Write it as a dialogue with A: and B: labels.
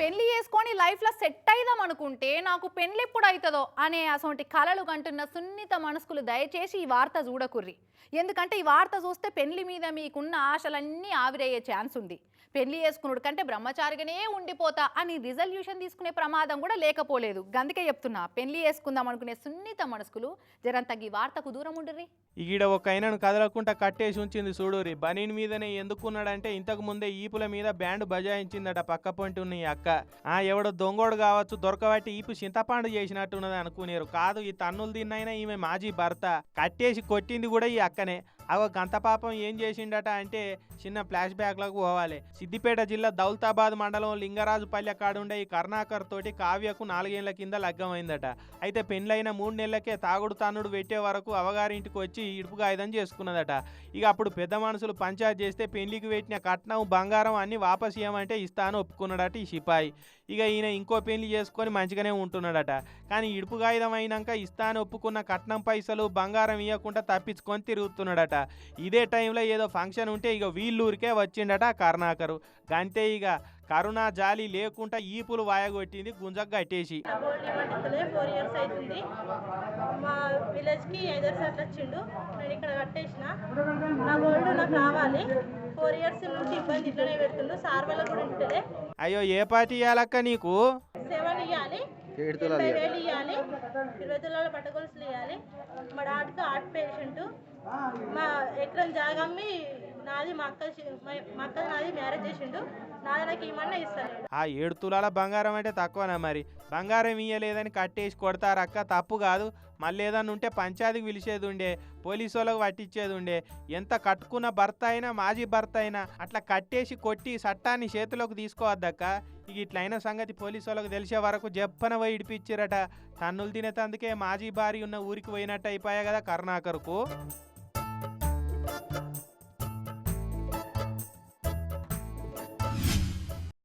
A: పెళ్ళి చేసుకొని లైఫ్లో సెట్ అయిదాం అనుకుంటే నాకు పెళ్ళి ఎప్పుడు అవుతుందో అనే అసొంటి కళలు కంటున్న సున్నిత మనసుకులు దయచేసి ఈ వార్త చూడకుర్రి. ఎందుకంటే ఈ వార్త చూస్తే పెళ్ళి మీద మీకున్న ఆశలన్నీ ఆవిరయ్యే ఛాన్స్ ఉంది. పెళ్ళి చేసుకున్నాడు కంటే బ్రహ్మచారిగానే ఉండిపోతా అని రిజల్యూషన్ తీసుకునే ప్రమాదం కూడా లేకపోలేదు. గందుకే చెప్తున్నా పెళ్ళి చేసుకుందాం అనుకునే సున్నిత మనసుకులు జరంత ఈ వార్తకు దూరం ఉండుర్రి.
B: ఈడ ఒక ఆయనను కదలకుండా కట్టేసి ఉంచింది చూడురి బనీన్ మీదనే ఎందుకున్నాడంటే ఇంతకు ముందే ఈపుల మీద బ్యాండ్ బజాయించిందట పక్క పొంటి ఉన్న ఈ అక్క. ఆ ఎవడో దొంగోడు కావచ్చు దొరకబట్టి ఈపు చింతపాండు చేసినట్టున్నది అనుకునేరు. కాదు ఈ తన్నులు తిన్నైనా ఈమె మాజీ భర్త. కట్టేసి కొట్టింది కూడా ఈ అక్కనే. అగో గంత పాపం ఏం చేసిండట అంటే చిన్న ఫ్లాష్ బ్యాక్లకు పోవాలి. సిద్దిపేట జిల్లా దౌలతాబాద్ మండలం లింగరాజుపల్లె కాడుండే ఈ కర్ణాకర్ తోటి కావ్యకు నాలుగేళ్ళ కింద లగ్గమైందట. అయితే పెళ్ళైన మూడు నెలలకే తాగుడు తానుడు పెట్టే వరకు అవగారింటికి వచ్చి ఇడుపు చేసుకున్నదట. ఇక అప్పుడు పెద్ద మనుషులు పంచాయతీ చేస్తే పెళ్ళికి పెట్టిన కట్నం బంగారం అన్ని వాపస్ ఇవ్వమంటే ఇస్తాను ఒప్పుకున్నాడట ఈ సిపాయి. ఇక ఈయన ఇంకో పెళ్ళి చేసుకొని మంచిగానే ఉంటున్నాడట. కానీ ఇడుపు అయినాక ఇస్తాను ఒప్పుకున్న కట్నం పైసలు బంగారం ఇవ్వకుండా తప్పించుకొని తిరుగుతున్నాడట. ఇదే టైంలో ఏదో ఫంక్షన్ ఉంటే ఇక వీళ్ళూరికే వచ్చిండట కరుణాకరు. గంతే ఇక కరుణా జాలి లేకుండా ఈపులు వాయగొట్టింది గుంజకు కట్టేసి.
C: ఫోర్ ఇయర్స్ అవుతుంది మా విలేజ్కి ఐదారు సార్లు వచ్చిండు నేను ఇక్కడ కట్టేసిన. నా గోల్డ్ నాకు రావాలి. ఫోర్ ఇయర్స్ నుంచి ఇబ్బంది ఇట్లనే పెడుతుండు సార్ వల్ల కూడా ఉంటుందే
B: అయ్యో ఏ పార్టీ ఇవ్వాలక్క నీకు?
C: సెవెన్ ఇవ్వాలి ఎనభై వేలు ఇవ్వాలి ఇరవై తులాల పట్టగొలుసులు ఇవ్వాలి మా ఎక్కడ జాగమ్మి నాది మా అక్క మా- అక్క నాది మ్యారేజ్ చేసిండు. నాది నాకు ఏమన్నా ఇస్తాను
B: ఆ ఏడు తులాల బంగారం అంటే తక్కువనా మరి? బంగారం ఇయ్యలేదని కట్టేసి కొడతారక్క తప్పు కాదు. మళ్ళీ ఏదన్నా ఉంటే పంచాయతీకి పిలిచేది ఉండే పోలీసు వాళ్ళకి పట్టించేది ఉండే ఎంత కట్టుకున్న భర్త అయినా మాజీ భర్త అయినా అట్లా కట్టేసి కొట్టి చట్టాన్ని చేతిలోకి తీసుకోవద్దక్క ఇక ఇట్లయిన సంగతి పోలీసు వాళ్ళకి తెలిసే వరకు జప్పన పోయి ఇడిపించారట తన్నులు తినేటందుకే మాజీ భార్య ఉన్న ఊరికి పోయినట్టు అయిపోయా కదా కరుణాకర్కు.